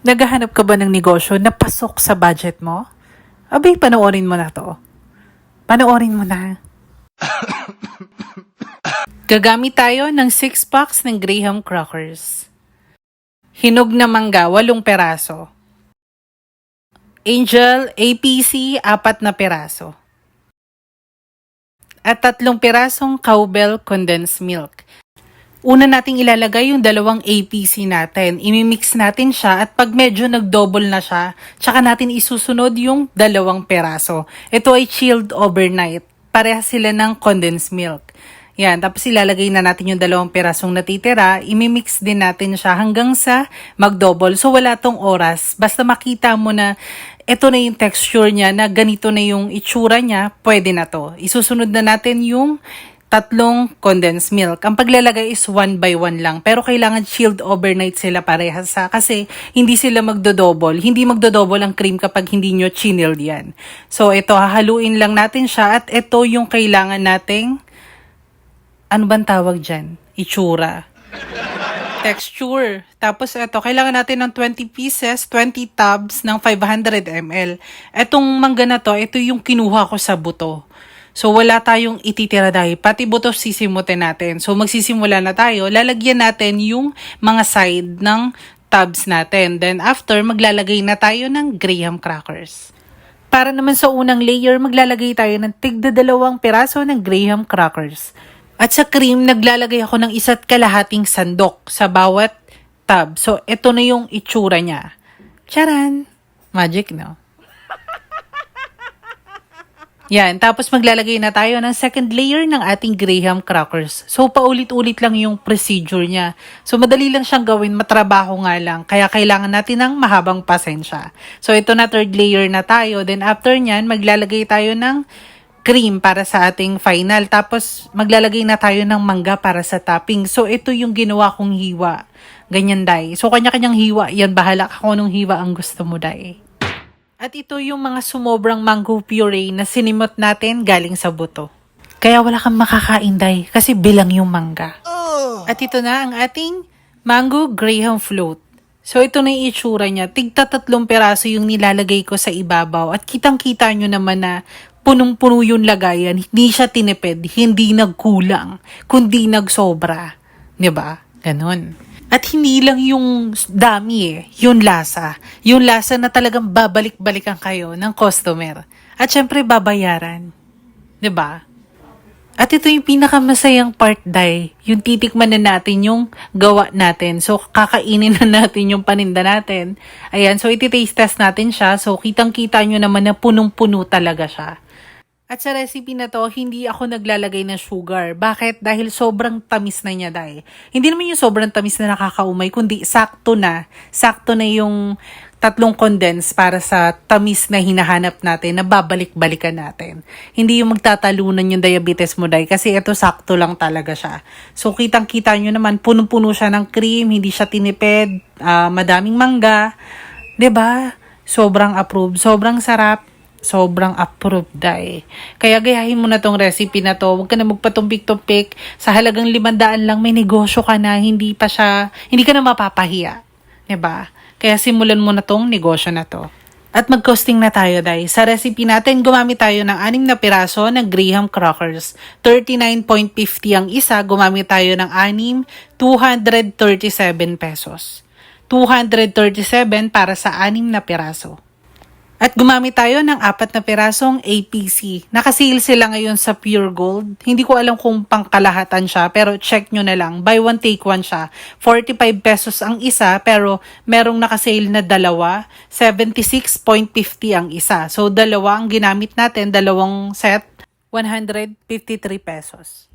Naghahanap ka ba ng negosyo na pasok sa budget mo? Abay, panoorin mo na to. Panoorin mo na. Gagamit tayo ng 6 packs ng Graham crackers. Hinog na mangga, 8 peraso. Angel APC, 4 na peraso. At tatlong pirasong cowbell condensed milk. Una nating ilalagay yung dalawang APC natin. Imimix natin siya at pag medyo nag-double na siya, tsaka natin isusunod yung dalawang peraso. Ito ay chilled overnight. Pareha sila ng condensed milk. Yan, tapos ilalagay na natin yung dalawang perasong natitira, imimix din natin siya hanggang sa mag-double. So wala tong oras, basta makita mo na ito na yung texture niya, na ganito na yung itsura niya, pwede na to. Isusunod na natin yung tatlong condensed milk. Ang paglalagay is one by one lang. Pero kailangan chilled overnight sila parehas sa kasi hindi sila magdodouble. Hindi magdodouble ang cream kapag hindi nyo chilled yan. So ito, hahaluin lang natin siya at ito yung kailangan nating ano bang tawag dyan? Itsura. Texture. Tapos ito, kailangan natin ng 20 pieces, 20 tubs ng 500 ml. Etong mangga na to, ito yung kinuha ko sa buto. So wala tayong ititira dahil pati buto sisimutin natin. So magsisimula na tayo, lalagyan natin yung mga side ng tubs natin. Then after, maglalagay na tayo ng graham crackers. Para naman sa unang layer, maglalagay tayo ng tigda dalawang piraso ng graham crackers. At sa cream, naglalagay ako ng isa't kalahating sandok sa bawat tub. So, ito na yung itsura niya. Charan! Magic, no? Yan, tapos maglalagay na tayo ng second layer ng ating graham crackers. So, paulit-ulit lang yung procedure niya. So, madali lang siyang gawin, matrabaho nga lang. Kaya kailangan natin ng mahabang pasensya. So, ito na third layer na tayo. Then, after nyan, maglalagay tayo ng cream para sa ating final. Tapos, maglalagay na tayo ng mangga para sa topping. So, ito yung ginawa kong hiwa. Ganyan, Day. So, kanya-kanyang hiwa. Yan, bahala ka kung anong hiwa ang gusto mo, Day. At ito yung mga sumobrang mango puree na sinimot natin galing sa buto. Kaya wala kang makakain, Day, kasi bilang yung mangga. At ito na ang ating mango graham float. So ito na yung itsura niya. Tigta tatlong peraso yung nilalagay ko sa ibabaw. At kitang-kita nyo naman na punong-puno yung lagayan. Hindi siya tinipid, hindi nagkulang, kundi nagsobra. ba? Ganon. At hindi lang yung dami eh, yung lasa. Yung lasa na talagang babalik-balikan kayo ng customer. At syempre babayaran. 'Di ba? At ito yung pinakamasayang part, Day. Yung titikman na natin yung gawa natin. So, kakainin na natin yung paninda natin. Ayan, so iti-taste test natin siya. So, kitang-kita nyo naman na punong-puno talaga siya. At sa recipe na to, hindi ako naglalagay ng sugar. Bakit? Dahil sobrang tamis na niya, Day. Hindi naman yung sobrang tamis na nakakaumay, kundi sakto na. Sakto na yung tatlong condense para sa tamis na hinahanap natin na babalik-balikan natin. Hindi yung magtatalunan yung diabetes mo, Day, kasi ito sakto lang talaga siya. So, kitang-kita nyo naman, punong-puno siya ng cream, hindi siya tinipid, ah, madaming mangga. ba? Sobrang approved, sobrang sarap sobrang approved dai. Kaya gayahin mo na tong recipe na to. Huwag ka na magpatumpik-tumpik. Sa halagang limandaan lang may negosyo ka na. Hindi pa siya, hindi ka na mapapahiya. ba? Kaya simulan mo na tong negosyo na to. At mag-costing na tayo, Day. Sa recipe natin, gumamit tayo ng anim na piraso ng Graham crackers. 39.50 ang isa, gumamit tayo ng anim, 237 pesos. 237 para sa anim na piraso. At gumamit tayo ng apat na pirasong APC. Nakasale sila ngayon sa Pure Gold. Hindi ko alam kung pangkalahatan siya, pero check nyo na lang. Buy one, take one siya. 45 pesos ang isa, pero merong nakasale na dalawa. 76.50 ang isa. So, dalawa ang ginamit natin, dalawang set, 153 pesos.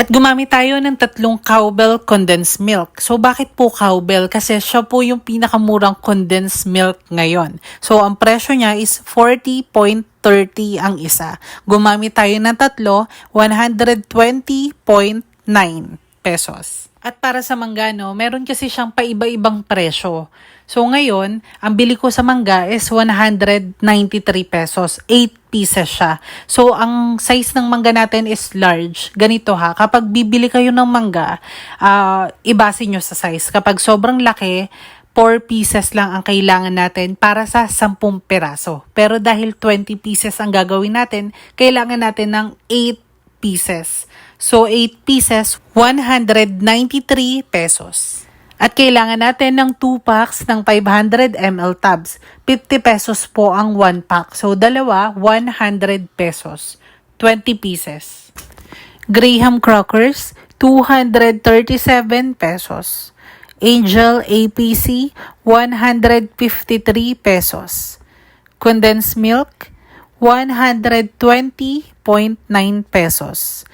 At gumamit tayo ng tatlong cowbell condensed milk. So bakit po cowbell? Kasi siya po yung pinakamurang condensed milk ngayon. So ang presyo niya is 40.30 ang isa. Gumamit tayo ng tatlo, 120.9 pesos. At para sa mangga, no, meron kasi siyang paiba-ibang presyo. So ngayon, ang bili ko sa mangga is 193 pesos. 8 pieces siya. So ang size ng mangga natin is large. Ganito ha, kapag bibili kayo ng mangga, uh, ibase nyo sa size. Kapag sobrang laki, 4 pieces lang ang kailangan natin para sa 10 peraso. Pero dahil 20 pieces ang gagawin natin, kailangan natin ng 8 pieces. So 8 pieces, 193 pesos. At kailangan natin ng 2 packs ng 500 ml tubs. 50 pesos po ang 1 pack. So dalawa, 100 pesos. 20 pieces. Graham crackers, 237 pesos. Angel APC, 153 pesos. Condensed milk, 120.9 pesos.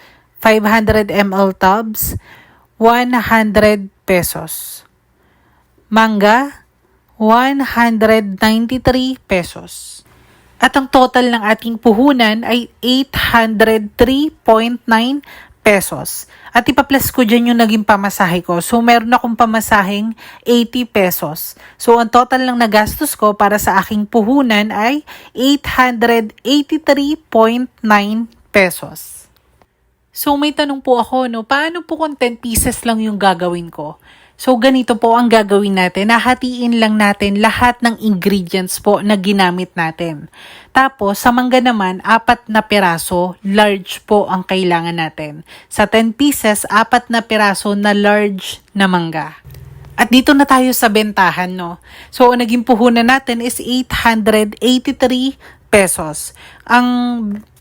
500 ml tubs, 100 pesos. Mangga, 193 pesos. At ang total ng ating puhunan ay 803.9 pesos. At ipa-plus ko dyan yung naging pamasahe ko. So, meron akong pamasaheng 80 pesos. So, ang total lang na gastos ko para sa aking puhunan ay 883.9 pesos. So may tanong po ako, no, paano po kung 10 pieces lang yung gagawin ko? So ganito po ang gagawin natin, nahatiin lang natin lahat ng ingredients po na ginamit natin. Tapos sa mangga naman, apat na piraso, large po ang kailangan natin. Sa 10 pieces, apat na piraso na large na mangga. At dito na tayo sa bentahan, no? So, ang naging puhunan natin is 883 pesos. Ang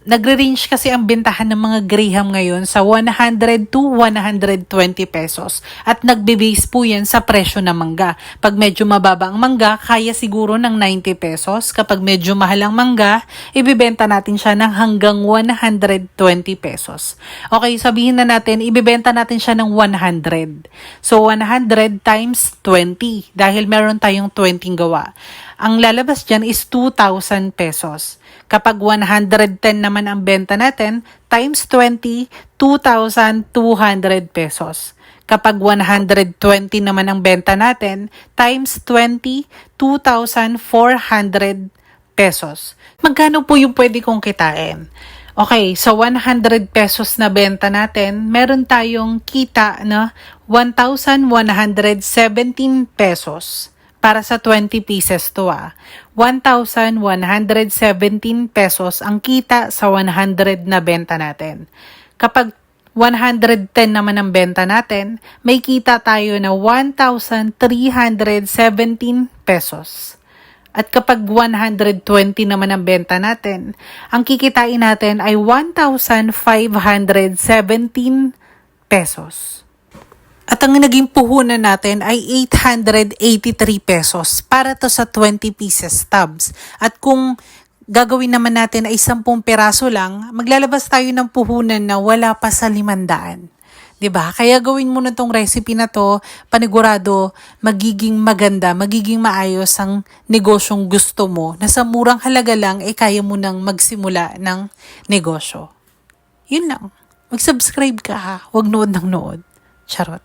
nagre-range kasi ang bentahan ng mga Graham ngayon sa 100 to 120 pesos. At nagbe-base po yan sa presyo ng mangga. Pag medyo mababa ang mangga, kaya siguro ng 90 pesos. Kapag medyo mahal ang mangga, ibibenta natin siya ng hanggang 120 pesos. Okay, sabihin na natin, ibibenta natin siya ng 100. So, 100 times 20 dahil meron tayong 20 gawa. Ang lalabas dyan is 2,000 pesos. Kapag 110 naman ang benta natin, times 20, 2,200 pesos. Kapag 120 naman ang benta natin, times 20, 2,400 pesos. Magkano po yung pwede kong kitain? Okay, so 100 pesos na benta natin, meron tayong kita na 1,117 pesos para sa 20 pieces to ah. 1,117 pesos ang kita sa 100 na benta natin. Kapag 110 naman ang benta natin, may kita tayo na 1,317 pesos. At kapag 120 naman ang benta natin, ang kikitain natin ay 1,517 pesos. At ang naging puhunan natin ay 883 pesos para to sa 20 pieces tubs. At kung gagawin naman natin ay 10 peraso lang, maglalabas tayo ng puhunan na wala pa sa 500. 'Di ba? Kaya gawin mo na tong recipe na to, panigurado magiging maganda, magiging maayos ang negosyong gusto mo na sa murang halaga lang ay kaya mo nang magsimula ng negosyo. Yun lang. Mag-subscribe ka ha. Huwag nood ng nood. Charot.